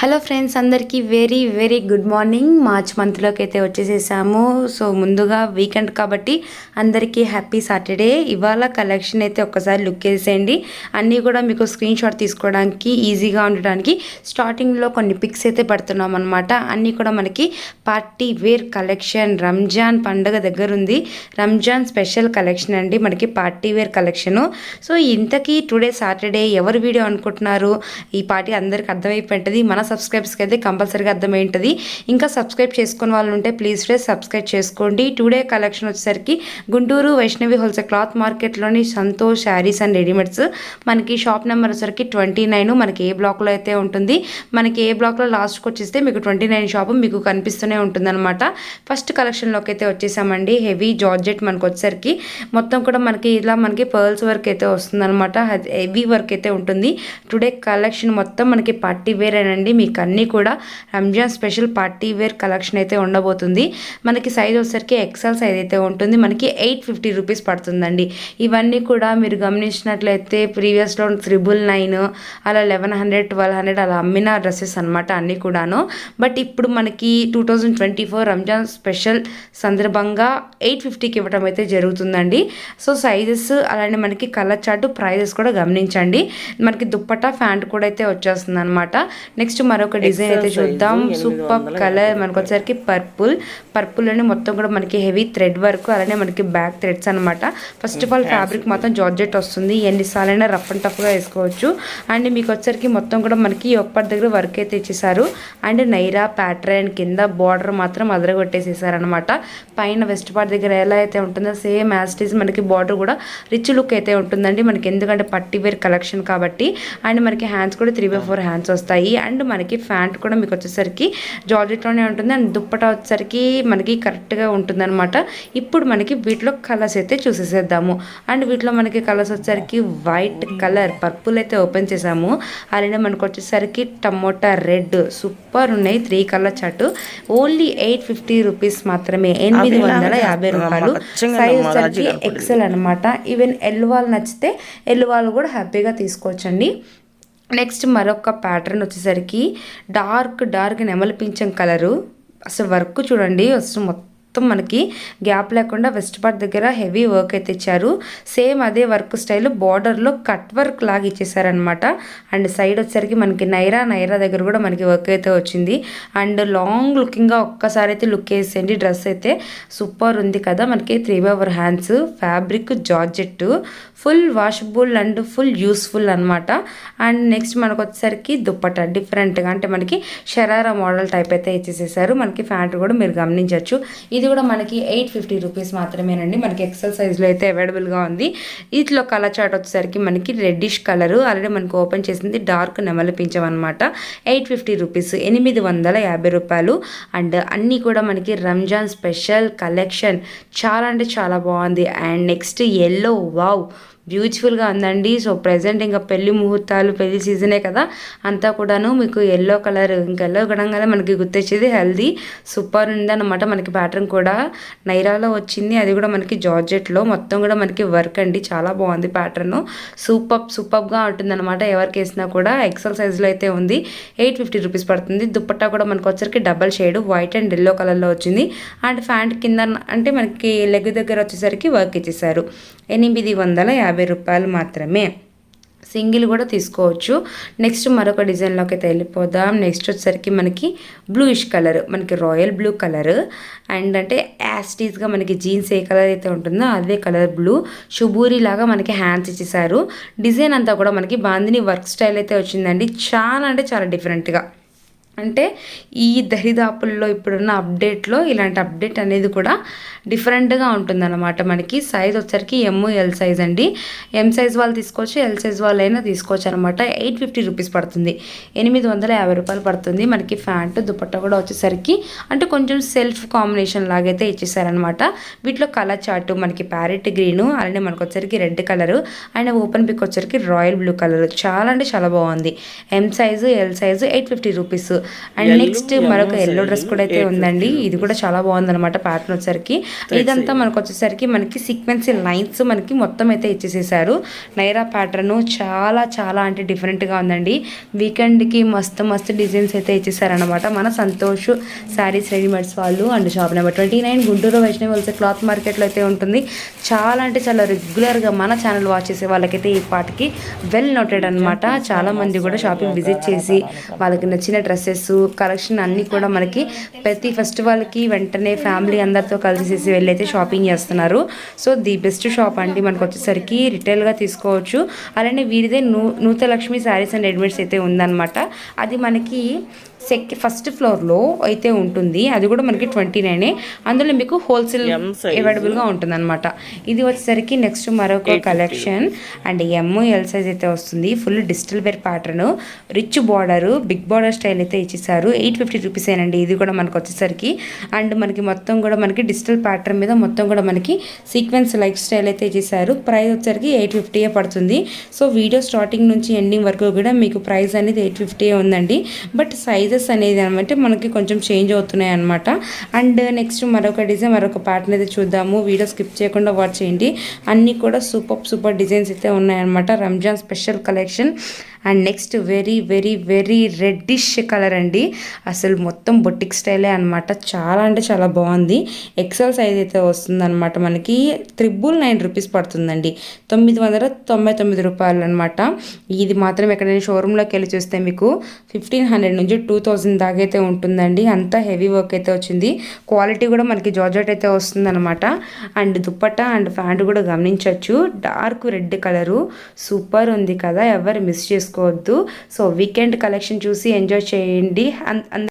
Hello friends అందరికీ very very good morning March మంత్లోకి అయితే వచ్చేసేసాము. సో ముందుగా వీకెండ్ కాబట్టి అందరికీ హ్యాపీ సాటర్డే ఇవాళ కలెక్షన్ అయితే ఒక్కసారి లుక్ వేసేయండి అన్నీ కూడా మీకు స్క్రీన్ షాట్ తీసుకోవడానికి ఈజీగా ఉండడానికి స్టార్టింగ్లో కొన్ని పిక్స్ అయితే పడుతున్నాం అనమాట అన్నీ కూడా మనకి పార్టీ వేర్ కలెక్షన్ రంజాన్ పండుగ దగ్గర ఉంది. రంజాన్ స్పెషల్ కలెక్షన్ అండి మనకి పార్టీ వేర్ కలెక్షను సో ఇంతకీ టుడే సాటర్డే ఎవరు వీడియో అనుకుంటున్నారు? ఈ పార్టీ అందరికి అర్థమైపోయింటుంది మన సబ్స్క్రైబ్స్కి అయితే కంపల్సరీగా అర్థమైంటుంది. ఇంకా సబ్స్క్రైబ్ చేసుకున్న వాళ్ళు ఉంటే ప్లీజ్ ఫ్రెండ్స్ సబ్స్క్రైబ్ చేసుకోండి. టుడే కలెక్షన్ వచ్చేసరికి గుంటూరు వైష్ణవి హోల్సేల్ క్లాత్ మార్కెట్లోని సంతోష్ శారీస్ అండ్ రెడీమేడ్స్ మనకి షాప్ నెంబర్ వచ్చేసరికి ట్వంటీ నైన్ మనకి ఏ బ్లాక్లో అయితే ఉంటుంది మనకి ఏ బ్లాక్లో లాస్ట్కి వచ్చేస్తే మీకు ట్వంటీ నైన్ షాప్ మీకు కనిపిస్తూనే ఉంటుందన్నమాట. ఫస్ట్ కలెక్షన్లోకి అయితే వచ్చేసామండి. హెవీ జార్జెట్ మనకు వచ్చేసరికి మొత్తం కూడా మనకి ఇలా మనకి పర్ల్స్ వర్క్ అయితే వస్తుందన్నమాట. హెవీ వర్క్ అయితే ఉంటుంది. టుడే కలెక్షన్ మొత్తం మనకి పార్టీ వేరేనండి మీకు అన్నీ కూడా Ramzan special party wear collection అయితే ఉండబోతుంది. మనకి సైజ్ వచ్చేసరికి ఎక్సెల్ సైజ్ అయితే ఉంటుంది. మనకి ఎయిట్ ఫిఫ్టీ రూపీస్ పడుతుందండి. ఇవన్నీ కూడా మీరు గమనించినట్లయితే ప్రీవియస్లో త్రిబుల్ నైన్ అలా లెవెన్ హండ్రెడ్ ట్వెల్వ్ హండ్రెడ్ అలా అమ్మిన డ్రెస్సెస్ అనమాట అన్నీ కూడాను. బట్ ఇప్పుడు మనకి two thousand twenty four Ramzan special సందర్భంగా ఎయిట్ ఫిఫ్టీకి ఇవ్వడం అయితే జరుగుతుందండి. సో సైజెస్ అలానే మనకి కలర్ చార్ట్ ప్రైజెస్ కూడా గమనించండి. మనకి దుప్పటా ఫ్యాంట్ కూడా అయితే వచ్చేస్తుంది అనమాట నెక్స్ట్ మరొక డిజైన్ అయితే చూద్దాం. సూపర్ కలర్ మనకు వచ్చేసరికి పర్పుల్ పర్పుల్ అని మొత్తం కూడా మనకి హెవీ థ్రెడ్ వర్క్ అలానే మనకి బ్యాక్ థ్రెడ్స్ అనమాట ఫస్ట్ ఆఫ్ ఆల్ ఫ్యాబ్రిక్ మొత్తం జార్జెట్ వస్తుంది. ఎన్నిసార్లైనా రఫ్ అండ్ టఫ్గా వేసుకోవచ్చు. అండ్ మీకు వచ్చేసరికి మొత్తం కూడా మనకి ఒక్కటి దగ్గర వర్క్ అయితే ఇచ్చేసారు. అండ్ నైరా ప్యాటర్న్ కింద బార్డర్ మాత్రం అదరగొట్టేసేసారు అనమాట పైన వెస్ట్ పార్ట్ దగ్గర ఎలా అయితే ఉంటుందో సేమ్ యాస్టీస్ మనకి బార్డర్ కూడా రిచ్ లుక్ అయితే ఉంటుందండి. మనకి ఎందుకంటే పట్టి వేర్ కలెక్షన్ కాబట్టి. అండ్ మనకి హ్యాండ్స్ కూడా త్రీ బై ఫోర్ హ్యాండ్స్ వస్తాయి. అండ్ మనకి ఫ్యాంట్ కూడా మీకు వచ్చేసరికి జార్జెట్లోనే ఉంటుంది అండ్ దుప్పట వచ్చేసరికి మనకి కరెక్ట్గా ఉంటుంది అనమాట ఇప్పుడు మనకి వీటిలో కలర్స్ అయితే చూసేసేద్దాము. అండ్ వీటిలో మనకి కలర్స్ వచ్చేసరికి వైట్ కలర్ పర్పుల్ అయితే ఓపెన్ చేసాము అలానే మనకు వచ్చేసరికి టమోటా రెడ్ సూపర్ ఉన్నాయి. Three colour chart. Only eight fifty rupees మాత్రమే. ఎనిమిది వందల యాభై రూపాయలు. సైజ్ వచ్చేసరికి ఎక్సెల్ అనమాట ఈవెన్ ఎల్ వాళ్ళు నచ్చితే ఎల్ వాళ్ళు కూడా హ్యాపీగా తీసుకోవచ్చండి. నెక్స్ట్ మరొక ప్యాటర్న్ వచ్చేసరికి డార్క్ డార్క్ నెమలి పింఛం కలరు. అసలు వర్క్ చూడండి అసలు మొత్తం మొత్తం మనకి గ్యాప్ లేకుండా వెస్ట్ పార్ట్ దగ్గర హెవీ వర్క్ అయితే ఇచ్చారు. సేమ్ అదే వర్క్ స్టైల్ బార్డర్లో కట్ వర్క్ లాగా ఇచ్చేసారనమాట అండ్ సైడ్ వచ్చేసరికి మనకి నైరా నైరా దగ్గర కూడా మనకి వర్క్ అయితే వచ్చింది. అండ్ లాంగ్ లుకింగ్గా ఒక్కసారి అయితే లుక్ వేసేయండి. డ్రెస్ అయితే సూపర్ ఉంది కదా. మనకి three by four hands fabric georgette full washable and full useful అనమాట అండ్ నెక్స్ట్ మనకు వచ్చేసరికి దుప్పట డిఫరెంట్గా అంటే మనకి షరారా మోడల్ టైప్ అయితే ఇచ్చేసేసారు. మనకి ఫ్యాంట్ కూడా మీరు గమనించవచ్చు. ఇది కూడా మనకి ఎయిట్ ఫిఫ్టీ రూపీస్ మాత్రమేనండి. మనకి ఎక్సెల్ సైజ్లో అయితే అవైలబుల్గా ఉంది. వీటిలో కలర్ చాట్ వచ్చేసరికి మనకి రెడ్డిష్ కలరు ఆల్రెడీ మనకు ఓపెన్ చేసింది డార్క్ నెమలి పించం అనమాట ఎయిట్ ఫిఫ్టీ రూపీస్ ఎనిమిది వందల యాభై రూపాయలు. అండ్ అన్నీ కూడా మనకి రంజాన్ స్పెషల్ కలెక్షన్ చాలా అంటే చాలా బాగుంది. అండ్ నెక్స్ట్ ఎల్లో వావ్ బ్యూటిఫుల్గా ఉందండి. సో ప్రజెంట్ ఇంకా పెళ్ళి ముహూర్తాలు పెళ్ళి సీజనే కదా. అంతా కూడాను మీకు ఎల్లో కలర్ ఇంకా ఎల్లో కడంగానే మనకి గుర్తొచ్చేది హెల్దీ. సూపర్ ఉందన్నమాట మనకి ప్యాటర్న్ కూడా. నైరాలో వచ్చింది అది కూడా మనకి జార్జెట్లో. మొత్తం కూడా మనకి వర్క్ అండి. చాలా బాగుంది ప్యాటర్న్. సూపర్ సూపర్గా ఉంటుందన్నమాట ఎవరికి వేసినా కూడా. ఎక్సెల్ సైజ్లో అయితే ఉంది. ఎయిట్ ఫిఫ్టీ రూపీస్ పడుతుంది. దుప్పట్టా కూడా మనకు వచ్చరికి double shade white and yellow కలర్లో వచ్చింది. అండ్ ఫ్యాంట్ కింద అంటే మనకి లెగ్ దగ్గర వచ్చేసరికి వర్క్ ఇచ్చేసారు. ఎనిమిది వందల యాభై రూపాయలు మాత్రమే. సింగిల్ కూడా తీసుకోవచ్చు. నెక్స్ట్ మరొక డిజైన్లోకి అయితే వెళ్ళిపోదాం. నెక్స్ట్ వచ్చేసరికి మనకి బ్లూయిష్ కలర్ మనకి రాయల్ బ్లూ కలర్. అండ్ అంటే యాస్టీస్గా మనకి జీన్స్ ఏ కలర్ అయితే ఉంటుందో అదే కలర్ బ్లూ. షుబూరి లాగా మనకి హ్యాండ్స్ ఇచ్చేసారు డిజైన్ అంతా కూడా మనకి బాందిని వర్క్ స్టైల్ అయితే వచ్చిందండి. చాలా అంటే చాలా డిఫరెంట్గా అంటే ఈ దరిదాపుల్లో ఇప్పుడున్న అప్డేట్లో ఇలాంటి అప్డేట్ అనేది కూడా డిఫరెంట్గా ఉంటుందన్నమాట మనకి. సైజ్ వచ్చరికి ఎమ్ ఎల్ సైజ్ అండి. ఎం సైజ్ వాళ్ళు తీసుకోవచ్చు ఎల్ సైజ్ వాళ్ళు అయినా తీసుకోవచ్చు అనమాట ఎయిట్ ఫిఫ్టీ రూపీస్ పడుతుంది. ఎనిమిది వందల యాభై రూపాయలు పడుతుంది. మనకి ఫ్యాంట్ దుపట్టా కూడా వచ్చేసరికి అంటే కొంచెం సెల్ఫ్ కాంబినేషన్ లాగైతే ఇచ్చేసారనమాట వీటిలో కలర్ చార్ట్ మనకి ప్యారెట్ గ్రీను అలానే మనకు వచ్చరికి red colour and open pic వచ్చరికి రాయల్ బ్లూ కలర్ చాలా అంటే చాలా బాగుంది. M size L size eight fifty rupees and next మరొక ఎల్లో డ్రెస్ కూడా అయితే ఉందండి. ఇది కూడా చాలా బాగుంది అనమాట ప్యాటర్న్ వచ్చేసరికి ఇదంతా మనకు వచ్చేసరికి మనకి సీక్వెన్సీ లైన్స్ మనకి మొత్తం అయితే ఇచ్చేసేసారు. నైరా ప్యాటర్న్ చాలా చాలా అంటే డిఫరెంట్గా ఉందండి. వీకెండ్కి మస్తు మస్తు డిజైన్స్ అయితే ఇచ్చేసారనమాట మన సంతోష్ శారీస్ రెడీమేడ్స్ వాళ్ళు and shop number twenty nine Guntur Vaishnavi wholesale cloth మార్కెట్లో అయితే ఉంటుంది. చాలా అంటే చాలా రెగ్యులర్గా మన ఛానల్ వాచ్ చేసే వాళ్ళకైతే ఈ పాటకి వెల్ నోటెడ్ అనమాట చాలా మంది కూడా షాపింగ్ విజిట్ చేసి వాళ్ళకి నచ్చిన డ్రెస్సెస్ కలెక్షన్ అన్నీ కూడా మనకి ప్రతి ఫెస్టివల్కి వెంటనే ఫ్యామిలీ అందరితో కలిసేసి వెళ్ళి అయితే షాపింగ్ చేస్తున్నారు. సో ది బెస్ట్ షాప్ అండి మనకు వచ్చేసరికి రిటైల్గా తీసుకోవచ్చు. అలానే వీరిదే నూ నూత లక్ష్మి శారీస్ అండ్ రెడీమేడ్స్ అయితే ఉందన్నమాట. అది మనకి సెక్ ఫస్ట్ ఫ్లోర్లో అయితే ఉంటుంది. అది కూడా మనకి ట్వంటీ నైనే. అందులో మీకు హోల్సేల్ అవైలబుల్గా ఉంటుంది అనమాట ఇది వచ్చేసరికి నెక్స్ట్ మరొక collection. And M L size అయితే వస్తుంది. Full digital wear pattern. Rich border big border style అయితే ఇచ్చేసారు ఎయిట్ ఫిఫ్టీ రూపీసేనండి ఇది కూడా మనకు వచ్చేసరికి. అండ్ మనకి మొత్తం కూడా మనకి డిజిటల్ ప్యాటర్న్ మీద మొత్తం కూడా మనకి సీక్వెన్స్ లైఫ్ స్టైల్ అయితే ఇచ్చేసారు ప్రైస్ వచ్చేసరికి ఎయిట్ ఫిఫ్టీయే పడుతుంది. సో వీడియో స్టార్టింగ్ నుంచి ఎండింగ్ వరకు కూడా మీకు ప్రైస్ అనేది ఎయిట్ ఫిఫ్టీ ఉందండి. బట్ సైజెస్ అనేది అనమాట మనకి కొంచెం చేంజ్ అవుతున్నాయి అనమాట అండ్ నెక్స్ట్ మరొక డిజైన్ మరొక ప్యాటర్న్ అయితే చూద్దాము. వీడియో స్కిప్ చేయకుండా వాచ్ చేయండి. అన్నీ కూడా సూపర్ సూపర్ డిజైన్స్ అయితే ఉన్నాయన్నమాట. Ramzan special collection. And next very very very reddish colour అండి అసలు మొత్తం బొటిక్ స్టైలే అనమాట చాలా అంటే చాలా బాగుంది. ఎక్సెల్ సైజ్ అయితే వస్తుందన్నమాట మనకి. త్రిబుల్ నైన్ రూపీస్ పడుతుందండి. తొమ్మిది వందల తొంభై తొమ్మిది రూపాయలు అనమాట ఇది మాత్రం ఎక్కడైనా షోరూంలోకి వెళ్ళి చూస్తే మీకు ఫిఫ్టీన్ హండ్రెడ్ నుంచి టూ థౌజండ్ దాకా అయితే ఉంటుందండి. అంతా హెవీ వర్క్ అయితే వచ్చింది. క్వాలిటీ కూడా మనకి జార్జెట్ అయితే వస్తుందన్నమాట. అండ్ దుప్పట అండ్ ప్యాంట్ కూడా గమనించవచ్చు. డార్క్ రెడ్ కలరు సూపర్ ఉంది కదా. ఎవరు మిస్ చేసుకోవద్దు. సో వీకెండ్ కలెక్షన్ చూసి ఎంజాయ్ చేయండి. भिंडी अं- अंदर--